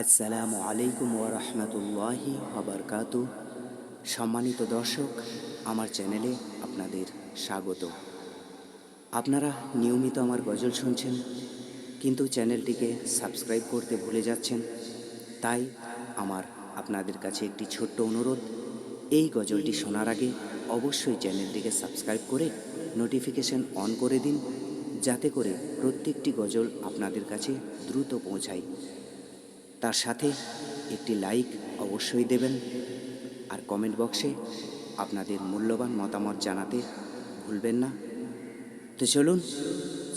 আসসালামু আলাইকুম ওরহমতুল্লাহি আবরকাত সম্মানিত দর্শক, আমার চ্যানেলে আপনাদের স্বাগত। আপনারা নিয়মিত আমার গজল শুনছেন, কিন্তু চ্যানেলটিকে সাবস্ক্রাইব করতে ভুলে যাচ্ছেন, তাই আমার আপনাদের কাছে একটি ছোট্ট অনুরোধ, এই গজলটি শোনার আগে অবশ্যই চ্যানেলটিকে সাবস্ক্রাইব করে নোটিফিকেশন অন করে দিন, যাতে করে প্রত্যেকটি গজল আপনাদের কাছে দ্রুত পৌঁছায়। তার সাথে একটি লাইক অবশ্যই দেবেন। আর কমেন্ট বক্সে আপনাদের মূল্যবান মতামত জানাতে ভুলবেন না। তো চলুন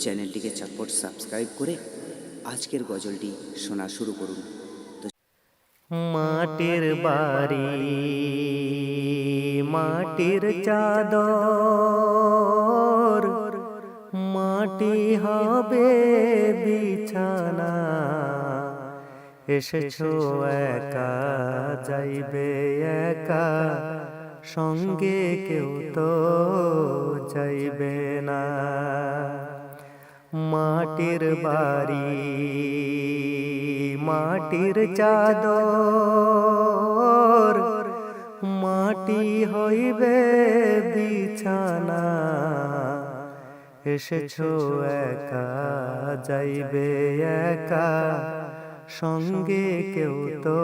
চ্যানেলটিকে চটপট সাবস্ক্রাইব করে আজকের গজলটি শোনা শুরু করুন। মাটির বাড়ি, মাটির চাদর, মাটি হবে বিছানা। এসেছ একা যাইবে একা। সঙ্গে কেউ তো যাইবে না। মাটির বাড়ি মাটির চাদর। মাটি হইবে বিছানা। এসেছ একা যাইবে একা। সঙ্গে কেউ তো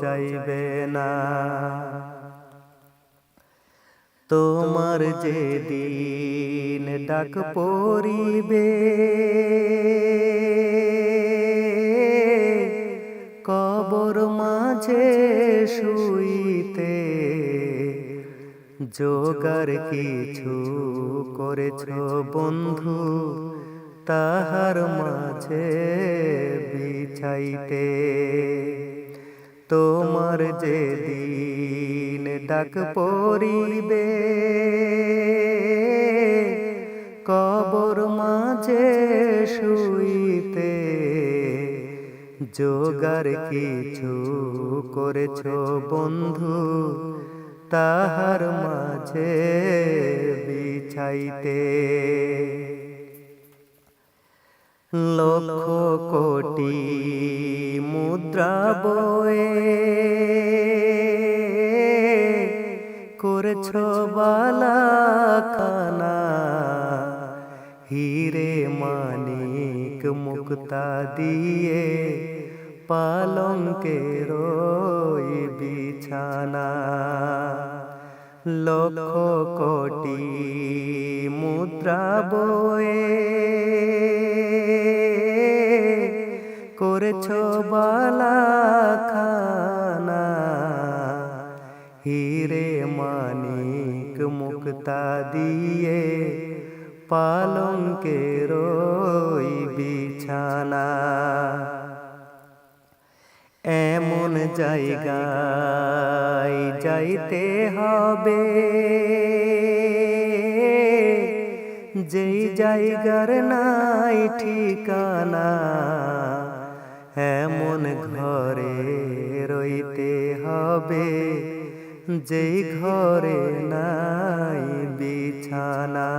যাইবে না। তোমার যে দিন ডাক পরিবে কবর মাঝে শুইতে যোগার কিছু করেছ বন্ধু। তাহার মাঝে বিছাইতে। তোমার যে দিন ডাক পরিবে কবর মাঝে শুইতে যোগার কিছু করেছ বন্ধু, তাহার মাঝে বিছাইতে। লক্ষ কোটি মুদ্রা বয়ে করেছ বালা খানা হিরে মানিক মুক্তা দিয়ে পালঙ্কের ওই বিছানা। লক্ষ কোটি মুদ্রা বয়ে করেছ বালা খানা হিরে মানিক মুক্তা দিয়ে পালঙ্কের ওই বিছানা। এমন জায়গায় যাইতে হবে। যেই জায়গার নাই ঠিকানা এমন ঘরে রইতে হবে। যেই ঘরে নাই বিছানা,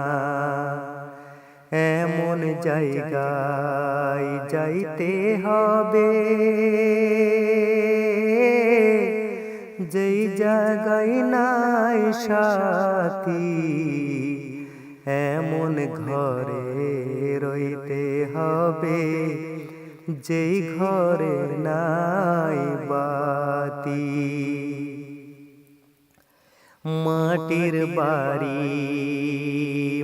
এমন জায়গায় যাইতে হবে। যেই জায়গায় নাই সাথী, এমন ঘরে রইতে হবে। যেই ঘরে নাই বাতি। মাটির বাড়ি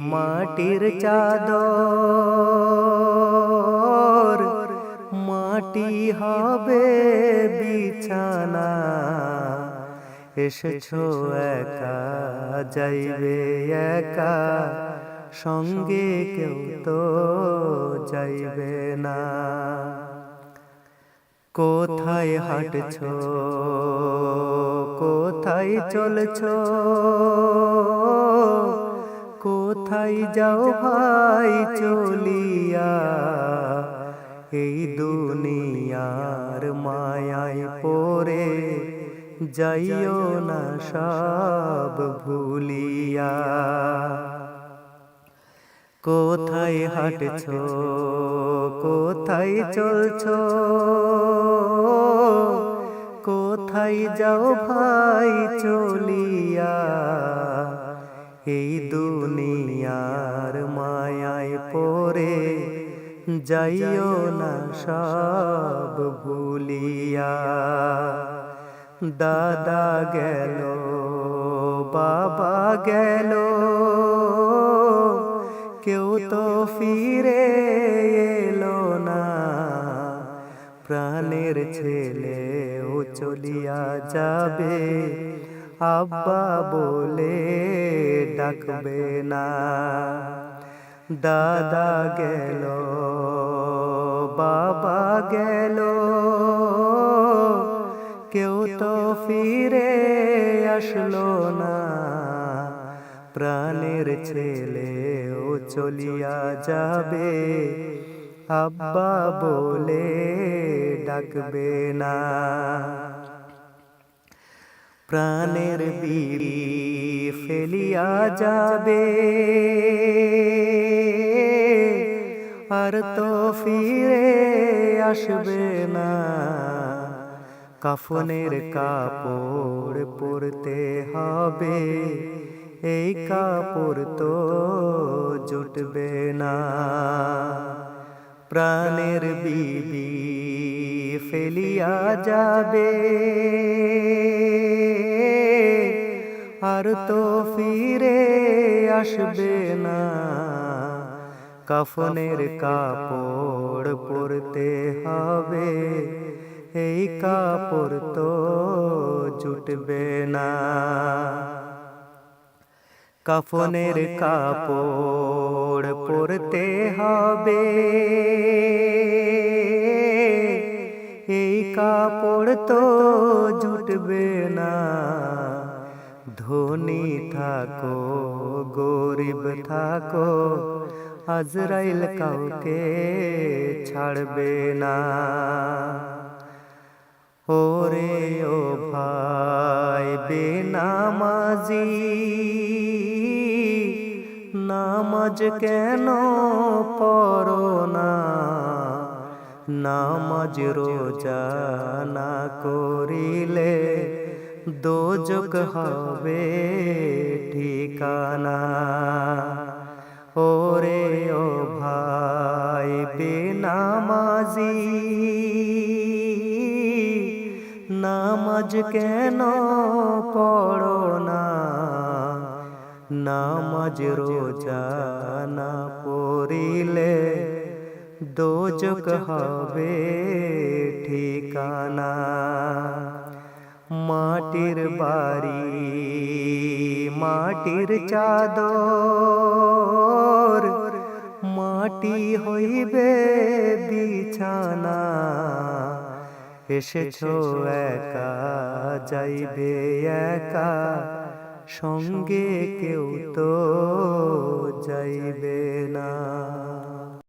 মাটির চাদর মাটি হবে বিছানা। এসেছ একা যাইবে একা। সঙ্গে কেউ তো যাইবে না। কোথায় হাঁটছ, কোথায় চলছ, কোথায় যাও ভাই চলিয়া, এই দুনিয়ার মায়ায় পড়ে যাইও না সব ভুলিয়া। কোথায় হাঁটছ? কোথায় চলছ? কোথায় যাও ভাই চলিয়া? এই দুনিয়ার মায়ায় পরে যাইও না সব ভুলিয়া। দাদা গেল বাবা গেল কেউ তো ফিরে এলো না। প্রাণের ছেলে ও চলিয়া যাবে, আব্বা বলে ডাকবে না। দাদা গেল, বাবা গেল, কেউ তো ফিরে আসলো না। প্রাণের ছেলে চলিয়া যাবে। আব্বা বলে ডাকবে না। প্রাণের বিড়ি ফেলিয়া যাবে। আর তো ফিরে আসবে না। কাফনের কাপড় পরতে হবে। এই কাপড় তো জুটবে না। প্রাণের বিবি ফেলিয়া যাবে। আর তো ফিরে আসবে না। কাফনের কাপড় পরতে হবে। এই কাপড় তো জুটবে না। কাফনের কাপড় পরতে হবে। এই কাপড় তো জুটবে না। ধনী থাকো গরিব থাকো আজরাইল কাউকে ছাড়বে না। ওরে ও ভাই বেনামাজি নামাজ কেন পড়ো না? নামাজ রোজা না করিলে দোজক হবে ঠিকানা। ওরে ও ভাই, বেনামাজি, নামাজ কেন পড়ো নামাজ রোজা না পড়িলে দোজক হবে ঠিকানা। মাটির বাড়ি মাটির চাদর মাটি হইবে বিছানা। এসেছ একা যাইবে একা। সঙ্গে কেউ তো যাইবে না।